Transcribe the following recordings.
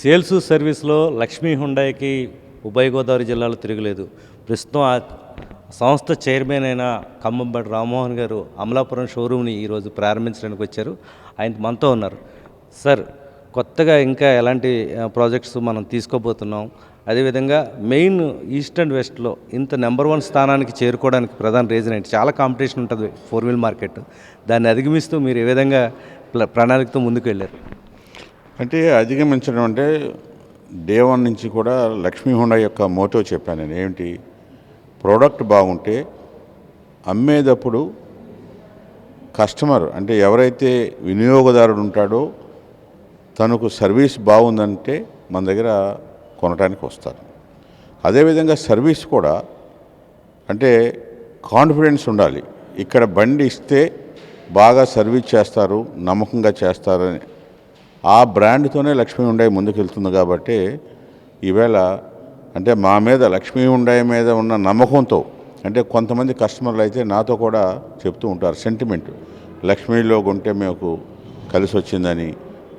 Sales సర్వీస్లో లక్ష్మీ హుండాయికి ఉభయ గోదావరి జిల్లాలో తిరగలేదు. ప్రస్తుతం ఆ సంస్థ చైర్మన్ అయిన ఖమ్మంబడి రామ్మోహన్ గారు అమలాపురం షోరూమ్ని ఈరోజు ప్రారంభించడానికి వచ్చారు. ఆయన మనతో ఉన్నారు. సార్ కొత్తగా ఇంకా ఎలాంటి ప్రాజెక్ట్స్ మనం తీసుకోబోతున్నాం. అదేవిధంగా మెయిన్ ఈస్ట్ అండ్ వెస్ట్లో ఇంత నెంబర్ వన్ స్థానానికి చేరుకోవడానికి ప్రధాన రీజన్ ఏంటి? చాలా కాంపిటీషన్ ఉంటుంది ఫోర్ వీల్ మార్కెట్. దాన్ని అధిగమిస్తూ మీరు ఏ విధంగా ప్ర ప్రణాళికతో ముందుకు వెళ్ళారు? అంటే అధిగమించడం అంటే డే వన్ నుంచి కూడా లక్ష్మీ హుండా యొక్క మోటో చెప్పాను నేను. ఏమిటి? ప్రోడక్ట్ బాగుంటే అమ్మేటప్పుడు కస్టమర్ అంటే ఎవరైతే వినియోగదారుడు ఉంటాడో తనకు సర్వీస్ బాగుందంటే మన దగ్గర కొనడానికి వస్తారు. అదేవిధంగా సర్వీస్ కూడా అంటే కాన్ఫిడెన్స్ ఉండాలి. ఇక్కడ బండి ఇస్తే బాగా సర్వీస్ చేస్తారు నమ్మకంగా చేస్తారని ఆ బ్రాండ్తోనే లక్ష్మీ ఉండాయి ముందుకు వెళ్తుంది కాబట్టి ఈవేళ అంటే మా మీద లక్ష్మీ ఉండాయి మీద ఉన్న నమ్మకంతో అంటే కొంతమంది కస్టమర్లు అయితే నాతో కూడా చెప్తూ ఉంటారు సెంటిమెంట్. లక్ష్మీలో కొంటే మీకు కలిసి వచ్చిందని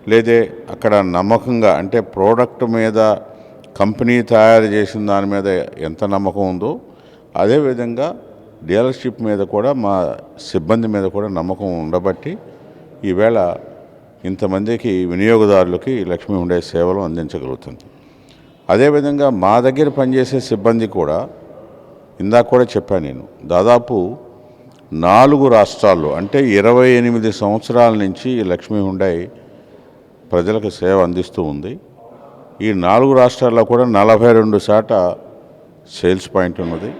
లేదే అక్కడ నమ్మకంగా అంటే ప్రోడక్ట్ మీద కంపెనీ తయారు చేసిన దాని మీద ఎంత నమ్మకం ఉందో అదేవిధంగా డీలర్షిప్ మీద కూడా మా సిబ్బంది మీద కూడా నమ్మకం ఉండబట్టి ఈవేళ ఇంతమందికి వినియోగదారులకి లక్ష్మీ ఉండే సేవలు అందించగలుగుతుంది. అదేవిధంగా మా దగ్గర పనిచేసే సిబ్బంది కూడా ఇందాక కూడా చెప్పాను నేను దాదాపు నాలుగు రాష్ట్రాల్లో అంటే ఇరవై ఎనిమిది సంవత్సరాల నుంచి లక్ష్మీ హుండై ప్రజలకు సేవ అందిస్తూ ఉంది. ఈ నాలుగు రాష్ట్రాల్లో కూడా నలభై రెండు శాత సేల్స్ పాయింట్ ఉన్నది.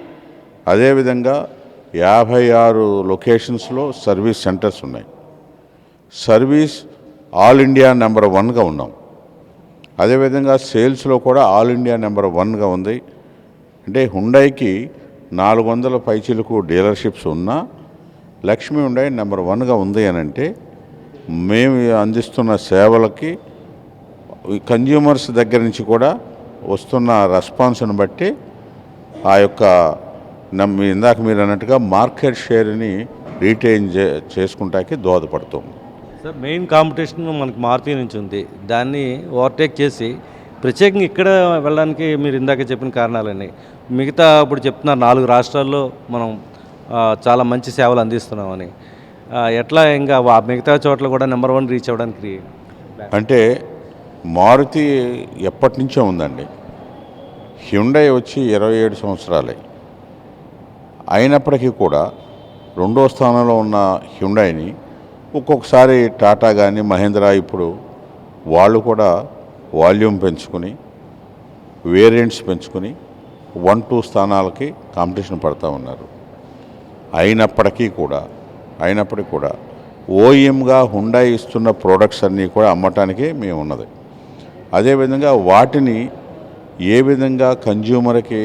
అదేవిధంగా యాభై ఆరు లొకేషన్స్లో సర్వీస్ సెంటర్స్ ఉన్నాయి. సర్వీస్ ఆల్ ఇండియా నెంబర్ వన్గా ఉన్నాం. అదేవిధంగా సేల్స్లో కూడా ఆల్ ఇండియా నెంబర్ వన్గా ఉంది. అంటే హుండైకి నాలుగు వందల పైచీలకు డీలర్షిప్స్ ఉన్నా లక్ష్మీ హుండై నెంబర్ వన్గా ఉంది అని అంటే మేము అందిస్తున్న సేవలకి కన్జ్యూమర్స్ దగ్గర నుంచి కూడా వస్తున్న రెస్పాన్స్ని బట్టి ఆ యొక్క ఇందాక మీరు అన్నట్టుగా మార్కెట్ షేర్ని రీటైన్ చే చేసుకుంటాకి దోహదపడుతుంది. సార్ మెయిన్ కాంపిటీషన్ మనకి మారుతి నుంచి ఉంది. దాన్ని ఓవర్టేక్ చేసి ప్రత్యేకంగా ఇక్కడ వెళ్ళడానికి మీరు ఇందాక చెప్పిన కారణాలన్నీ. మిగతా ఇప్పుడు చెప్తున్నారు నాలుగు రాష్ట్రాల్లో మనం చాలా మంచి సేవలు అందిస్తున్నామని. ఎట్లా ఇంకా మిగతా చోట్ల కూడా నెంబర్ వన్ రీచ్ అవ్వడానికి అంటే మారుతి ఎప్పటి నుంచో ఉందండి. హ్యుండై వచ్చి ఇరవై ఏడు సంవత్సరాలే. అయినప్పటికీ కూడా రెండో స్థానంలో ఉన్న హ్యుండైని ఒక్కొక్కసారి టాటా కానీ మహేంద్ర ఇప్పుడు వాళ్ళు కూడా వాల్యూమ్ పెంచుకుని వేరియంట్స్ పెంచుకుని వన్ టూ స్థానాలకి కాంపిటీషన్ పడతా ఉన్నారు. అయినప్పటికీ కూడా అయినప్పటికీ కూడా ఓఎంగా హుండా ఇస్తున్న ప్రోడక్ట్స్ అన్నీ కూడా అమ్మటానికి మేము ఉన్నది అదేవిధంగా వాటిని ఏ విధంగా కన్జ్యూమర్కి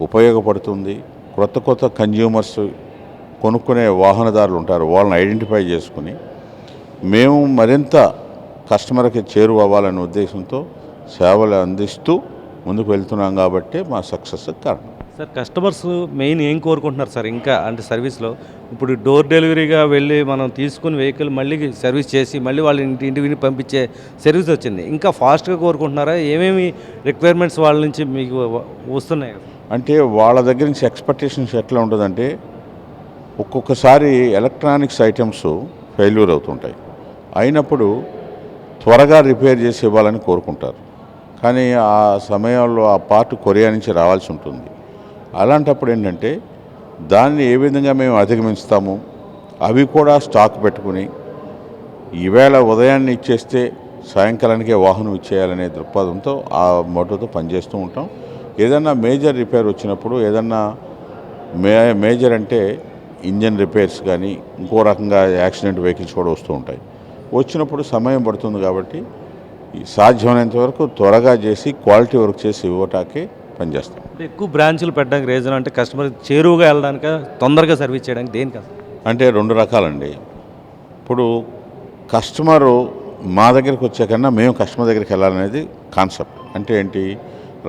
ఉపయోగపడుతుంది కొత్త కొత్త కన్జ్యూమర్స్ కొనుక్కునే వాహనదారులు ఉంటారు. వాళ్ళని ఐడెంటిఫై చేసుకుని మేము మరింత కస్టమర్కి చేరువవ్వాలనే ఉద్దేశంతో సేవలు అందిస్తూ ముందుకు వెళ్తున్నాం కాబట్టి మా సక్సెస్ కారణం. సార్ కస్టమర్స్ మెయిన్ ఏం కోరుకుంటున్నారు సార్? ఇంకా అంటే సర్వీస్లో ఇప్పుడు డోర్ డెలివరీగా వెళ్ళి మనం తీసుకుని వెహికల్ మళ్ళీ సర్వీస్ చేసి మళ్ళీ వాళ్ళ ఇంటి ఇంటికి పంపించే సర్వీస్ వచ్చింది. ఇంకా ఫాస్ట్గా కోరుకుంటున్నారా? ఏమేమి రిక్వైర్మెంట్స్ వాళ్ళ నుంచి మీకు వస్తున్నాయి? అంటే వాళ్ళ దగ్గర నుంచి ఎక్స్పెక్టేషన్స్ ఎట్లా ఉంటుందంటే ఒక్కొక్కసారి ఎలక్ట్రానిక్స్ ఐటమ్స్ ఫెయిల్యూర్ అవుతుంటాయి. అయినప్పుడు త్వరగా రిపేర్ చేసి ఇవ్వాలని కోరుకుంటారు. కానీ ఆ సమయంలో ఆ పార్ట్ కొరియా నుంచి రావాల్సి ఉంటుంది. అలాంటప్పుడు ఏంటంటే దాన్ని ఏ విధంగా మేము అధిగమిస్తాము? అవి కూడా స్టాక్ పెట్టుకుని ఈవేళ ఉదయాన్నే ఇచ్చేస్తే సాయంకాలానికే వాహనం ఇచ్చేయాలనే దృక్పథంతో ఆ మోటోతో పనిచేస్తూ ఉంటాం. ఏదన్నా మేజర్ రిపేర్ వచ్చినప్పుడు ఏదన్నా మే మేజర్ అంటే ఇంజన్ రిపేర్స్ కానీ ఇంకో రకంగా యాక్సిడెంట్ వెహికల్స్ కూడా వస్తూ ఉంటాయి. వచ్చినప్పుడు సమయం పడుతుంది కాబట్టి సాధ్యమైనంత వరకు త్వరగా చేసి క్వాలిటీ వర్క్ చేసి ఇవ్వటానికి పనిచేస్తాం. ఎక్కువ బ్రాంచ్లు పెట్టడానికి రీజన్ అంటే కస్టమర్ చేరువుగా వెళ్ళడానికి తొందరగా సర్వీస్ చేయడానికి దేనికి అంటే రెండు రకాలండి. ఇప్పుడు కస్టమరు మా దగ్గరికి వచ్చే కన్నా మేము కస్టమర్ దగ్గరికి వెళ్ళాలనేది కాన్సెప్ట్ అంటే ఏంటి?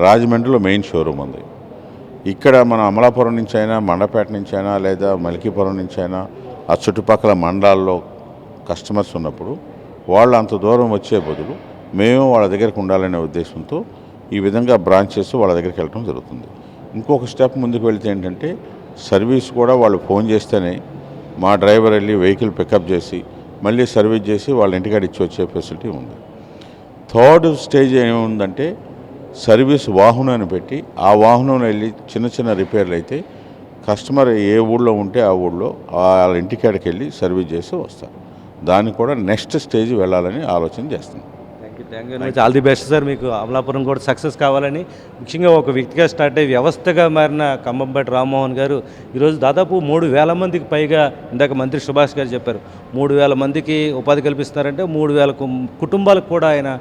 రాజమండ్రిలో మెయిన్ షోరూమ్ ఉంది. ఇక్కడ మన అమలాపురం నుంచి అయినా మండపేట నుంచి అయినా లేదా మలికీపురం నుంచి అయినా ఆ చుట్టుపక్కల మండలాల్లో కస్టమర్స్ ఉన్నప్పుడు వాళ్ళు అంత దూరం వచ్చే బదులు మేము వాళ్ళ దగ్గరకు ఉండాలనే ఉద్దేశంతో ఈ విధంగా బ్రాంచెస్ వాళ్ళ దగ్గరికి వెళ్ళడం జరుగుతుంది. ఇంకొక స్టెప్ ముందుకు వెళ్తే ఏంటంటే సర్వీస్ కూడా వాళ్ళు ఫోన్ చేస్తేనే మా డ్రైవర్ వెళ్ళి వెహికల్ పికప్ చేసి మళ్ళీ సర్వీస్ చేసి వాళ్ళ ఇంటికాడ ఇచ్చి వచ్చే ఫెసిలిటీ ఉంది. థర్డ్ స్టేజ్ ఏముందంటే సర్వీస్ వాహనాన్ని పెట్టి ఆ వాహనం వెళ్ళి చిన్న చిన్న రిపేర్లు అయితే కస్టమర్ ఏ ఊళ్ళో ఉంటే ఆ ఊళ్ళో వాళ్ళ ఇంటికాడికి వెళ్ళి సర్వీస్ చేసి వస్తారు. దానికి కూడా నెక్స్ట్ స్టేజ్ వెళ్ళాలని ఆలోచన చేస్తున్నాం. ఆల్ ది బెస్ట్ సార్ మీకు అమలాపురం కూడా సక్సెస్ కావాలని ముఖ్యంగా ఒక వ్యక్తిగా స్టార్ట్ అయ్యి వ్యవస్థగా మారిన ఖమ్మంపేట రామ్మోహన్ గారు ఈరోజు దాదాపు మూడు వేల మందికి పైగా ఇందాక మంత్రి సుభాష్ గారు చెప్పారు. మూడు వేల మందికి ఉపాధి కల్పిస్తున్నారంటే మూడు వేల కుటుంబాలకు కూడా ఆయన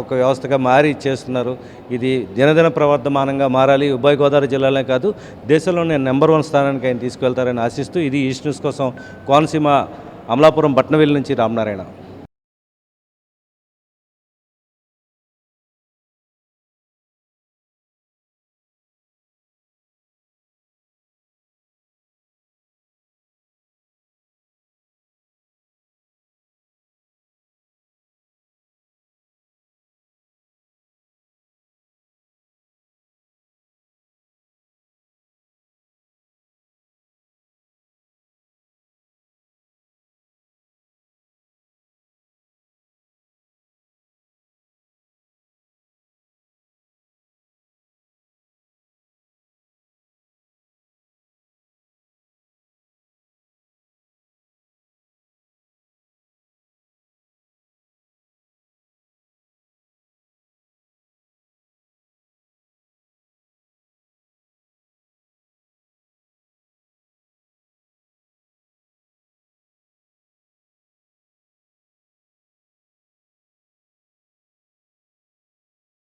ఒక వ్యవస్థగా మారి చేస్తున్నారు. ఇది దినదిన ప్రవర్తమానంగా మారాలి. ఉభయ గోదావరి జిల్లాలే కాదు దేశంలోనే నెంబర్ వన్ స్థానానికి ఆయన తీసుకువెళ్తారని ఆశిస్తూ ఇది ఈస్ట్ న్యూస్ కోసం కోనసీమ అమలాపురం బట్నవెల్లి నుంచి రామనారాయణ.